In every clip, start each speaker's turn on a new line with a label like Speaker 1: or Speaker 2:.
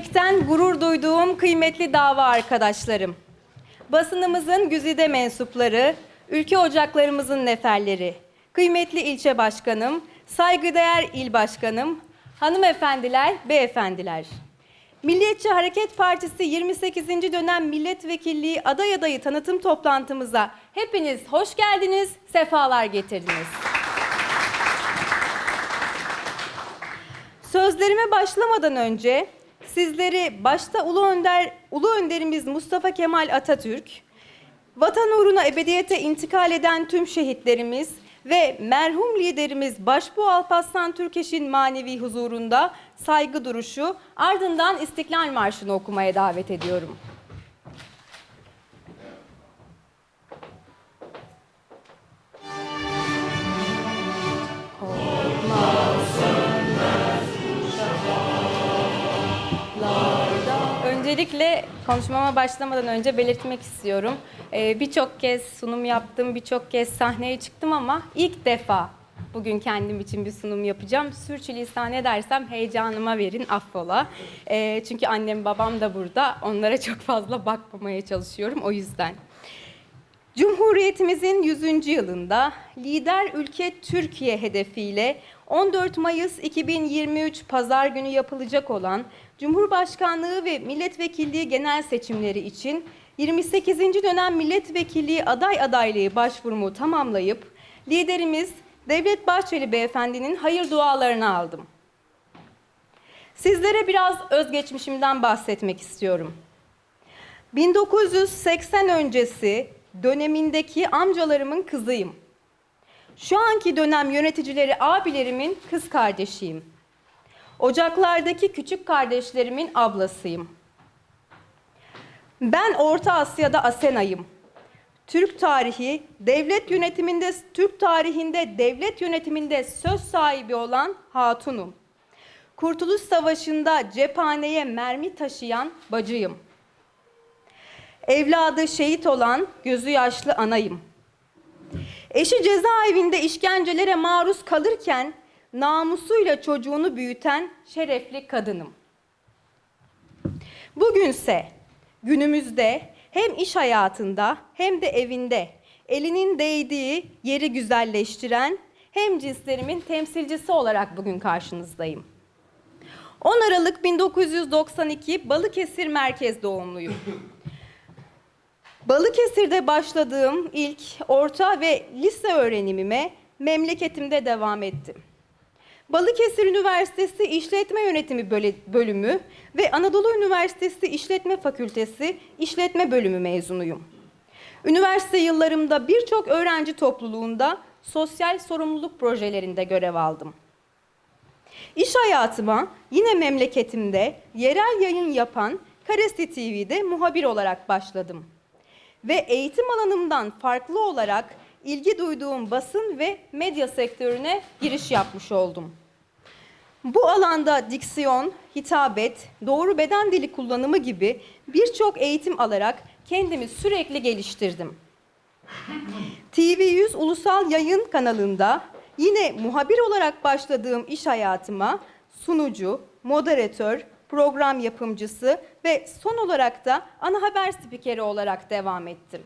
Speaker 1: olmaktan gurur duyduğum kıymetli dava arkadaşlarım. Basınımızın güzide mensupları, ülke ocaklarımızın neferleri, kıymetli ilçe başkanım, saygıdeğer il başkanım, hanımefendiler, beyefendiler. Milliyetçi Hareket Partisi 28. dönem milletvekilliği aday adayı tanıtım toplantımıza hepiniz hoş geldiniz, sefalar getirdiniz. Sözlerime başlamadan önce sizleri başta Ulu Önder, Ulu Önderimiz Mustafa Kemal Atatürk, vatan uğruna ebediyete intikal eden tüm şehitlerimiz ve merhum liderimiz Başbuğ Alparslan Türkeş'in manevi huzurunda saygı duruşu ardından İstiklal Marşı'nı okumaya davet ediyorum. Öncelikle konuşmama başlamadan önce belirtmek istiyorum. Ee, birçok kez sunum yaptım, birçok kez sahneye çıktım ama ilk defa bugün kendim için bir sunum yapacağım. Sürçülisan edersem heyecanıma verin, affola. Ee, çünkü annem babam da burada. Onlara çok fazla bakmamaya çalışıyorum o yüzden. Cumhuriyetimizin 100. yılında lider ülke Türkiye hedefiyle 14 Mayıs 2023 Pazar günü yapılacak olan Cumhurbaşkanlığı ve milletvekilliği genel seçimleri için 28. dönem milletvekilliği aday adaylığı başvurumu tamamlayıp liderimiz Devlet Bahçeli Beyefendi'nin hayır dualarını aldım. Sizlere biraz özgeçmişimden bahsetmek istiyorum. 1980 öncesi dönemindeki amcalarımın kızıyım. Şu anki dönem yöneticileri abilerimin kız kardeşiyim. Ocaklardaki küçük kardeşlerimin ablasıyım. Ben Orta Asya'da Asena'yım. Türk tarihi, devlet yönetiminde, Türk tarihinde devlet yönetiminde söz sahibi olan hatunum. Kurtuluş Savaşı'nda cephaneye mermi taşıyan bacıyım. Evladı şehit olan gözü yaşlı anayım. Eşi cezaevinde işkencelere maruz kalırken namusuyla çocuğunu büyüten şerefli kadınım. Bugünse günümüzde hem iş hayatında hem de evinde elinin değdiği yeri güzelleştiren hem cinslerimin temsilcisi olarak bugün karşınızdayım. 10 Aralık 1992 Balıkesir merkez doğumluyum. Balıkesir'de başladığım ilk orta ve lise öğrenimime memleketimde devam ettim. Balıkesir Üniversitesi İşletme Yönetimi Bölümü ve Anadolu Üniversitesi İşletme Fakültesi İşletme Bölümü mezunuyum. Üniversite yıllarımda birçok öğrenci topluluğunda sosyal sorumluluk projelerinde görev aldım. İş hayatıma yine memleketimde yerel yayın yapan Karesi TV'de muhabir olarak başladım. Ve eğitim alanımdan farklı olarak ilgi duyduğum basın ve medya sektörüne giriş yapmış oldum. Bu alanda diksiyon, hitabet, doğru beden dili kullanımı gibi birçok eğitim alarak kendimi sürekli geliştirdim. TV100 Ulusal Yayın kanalında yine muhabir olarak başladığım iş hayatıma sunucu, moderatör, program yapımcısı ve son olarak da ana haber spikeri olarak devam ettim.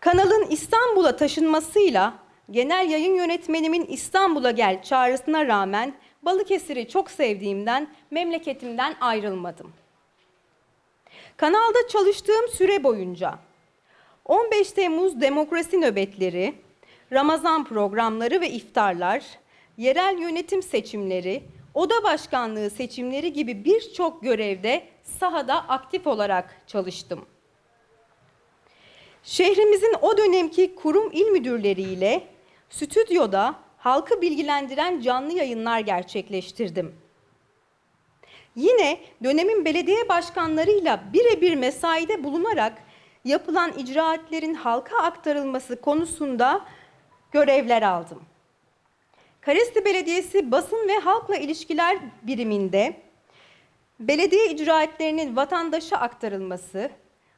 Speaker 1: Kanalın İstanbul'a taşınmasıyla genel yayın yönetmenimin İstanbul'a gel çağrısına rağmen Balıkesir'i çok sevdiğimden memleketimden ayrılmadım. Kanalda çalıştığım süre boyunca 15 Temmuz demokrasi nöbetleri, Ramazan programları ve iftarlar, yerel yönetim seçimleri, oda başkanlığı seçimleri gibi birçok görevde sahada aktif olarak çalıştım. Şehrimizin o dönemki kurum il müdürleriyle stüdyoda halkı bilgilendiren canlı yayınlar gerçekleştirdim. Yine dönemin belediye başkanlarıyla birebir mesaide bulunarak yapılan icraatlerin halka aktarılması konusunda görevler aldım. Karesi Belediyesi Basın ve Halkla İlişkiler Biriminde belediye icraatlerinin vatandaşa aktarılması,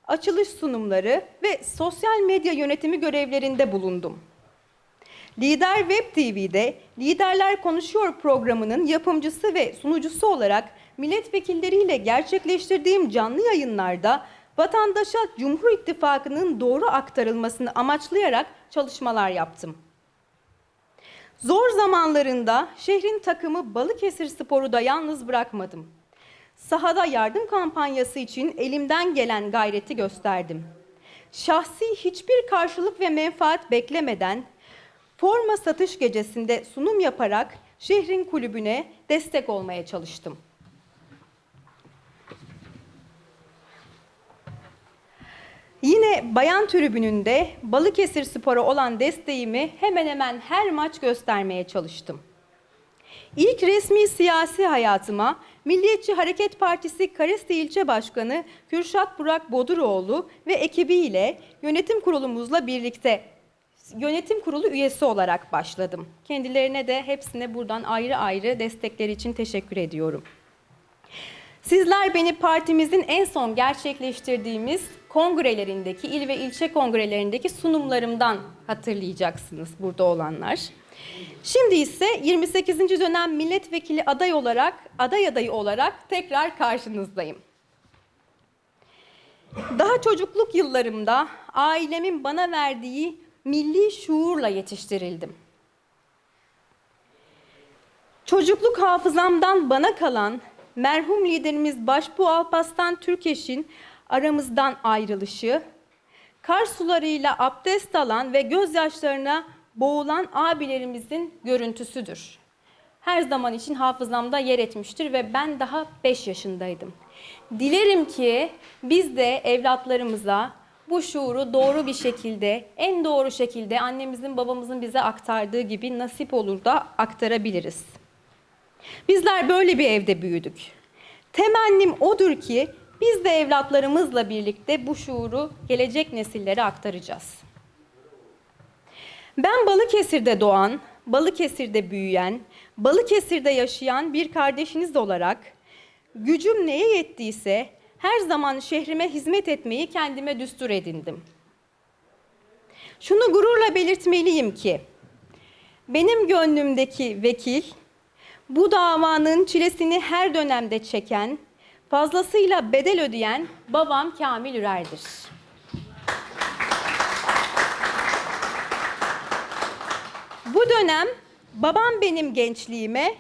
Speaker 1: açılış sunumları ve sosyal medya yönetimi görevlerinde bulundum. Lider Web TV'de Liderler Konuşuyor programının yapımcısı ve sunucusu olarak milletvekilleriyle gerçekleştirdiğim canlı yayınlarda vatandaşa Cumhur İttifakı'nın doğru aktarılmasını amaçlayarak çalışmalar yaptım. Zor zamanlarında şehrin takımı Balıkesir Spor'u da yalnız bırakmadım. Sahada yardım kampanyası için elimden gelen gayreti gösterdim. Şahsi hiçbir karşılık ve menfaat beklemeden forma satış gecesinde sunum yaparak şehrin kulübüne destek olmaya çalıştım. Yine bayan tribününde Balıkesir Spor'a olan desteğimi hemen hemen her maç göstermeye çalıştım. İlk resmi siyasi hayatıma Milliyetçi Hareket Partisi Karesti İlçe Başkanı Kürşat Burak Boduroğlu ve ekibiyle yönetim kurulumuzla birlikte yönetim kurulu üyesi olarak başladım. Kendilerine de hepsine buradan ayrı ayrı destekleri için teşekkür ediyorum. Sizler beni partimizin en son gerçekleştirdiğimiz kongrelerindeki, il ve ilçe kongrelerindeki sunumlarımdan hatırlayacaksınız burada olanlar. Şimdi ise 28. dönem milletvekili aday olarak, aday adayı olarak tekrar karşınızdayım. Daha çocukluk yıllarımda ailemin bana verdiği milli şuurla yetiştirildim. Çocukluk hafızamdan bana kalan merhum liderimiz Başbuğ Alpaslan Türkeş'in aramızdan ayrılışı, kar sularıyla abdest alan ve gözyaşlarına boğulan abilerimizin görüntüsüdür. Her zaman için hafızamda yer etmiştir ve ben daha 5 yaşındaydım. Dilerim ki biz de evlatlarımıza bu şuuru doğru bir şekilde, en doğru şekilde annemizin babamızın bize aktardığı gibi nasip olur da aktarabiliriz. Bizler böyle bir evde büyüdük. Temennim odur ki biz de evlatlarımızla birlikte bu şuuru gelecek nesillere aktaracağız. Ben Balıkesir'de doğan, Balıkesir'de büyüyen, Balıkesir'de yaşayan bir kardeşiniz olarak gücüm neye yettiyse her zaman şehrime hizmet etmeyi kendime düstur edindim. Şunu gururla belirtmeliyim ki benim gönlümdeki vekil bu davanın çilesini her dönemde çeken, fazlasıyla bedel ödeyen babam Kamil Ürer'dir. Bu dönem babam benim gençliğime,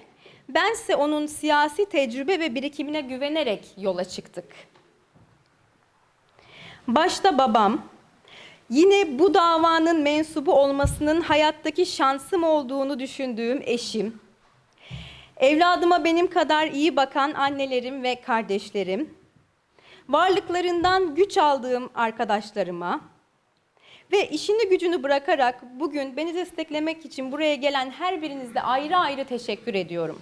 Speaker 1: bense onun siyasi tecrübe ve birikimine güvenerek yola çıktık. Başta babam, yine bu davanın mensubu olmasının hayattaki şansım olduğunu düşündüğüm eşim, evladıma benim kadar iyi bakan annelerim ve kardeşlerim, varlıklarından güç aldığım arkadaşlarıma ve işini gücünü bırakarak bugün beni desteklemek için buraya gelen her birinizde ayrı ayrı teşekkür ediyorum.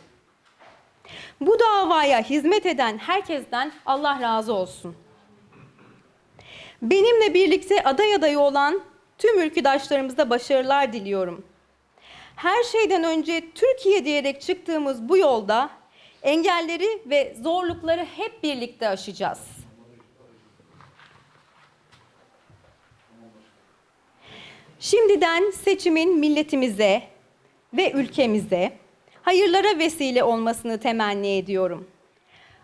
Speaker 1: Bu davaya hizmet eden herkesten Allah razı olsun. Benimle birlikte aday adayı olan tüm ülküdaşlarımıza başarılar diliyorum. Her şeyden önce Türkiye diyerek çıktığımız bu yolda engelleri ve zorlukları hep birlikte aşacağız. Şimdiden seçimin milletimize ve ülkemize hayırlara vesile olmasını temenni ediyorum.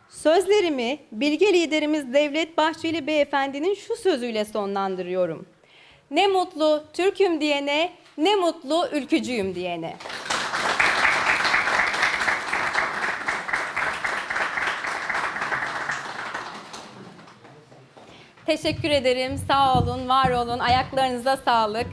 Speaker 1: Sözlerimi bilge liderimiz Devlet Bahçeli Beyefendi'nin şu sözüyle sonlandırıyorum. Ne mutlu Türk'üm diyene, ne mutlu ülkücüyüm diyene. Teşekkür ederim. Sağ olun, var olun. Ayaklarınıza sağlık.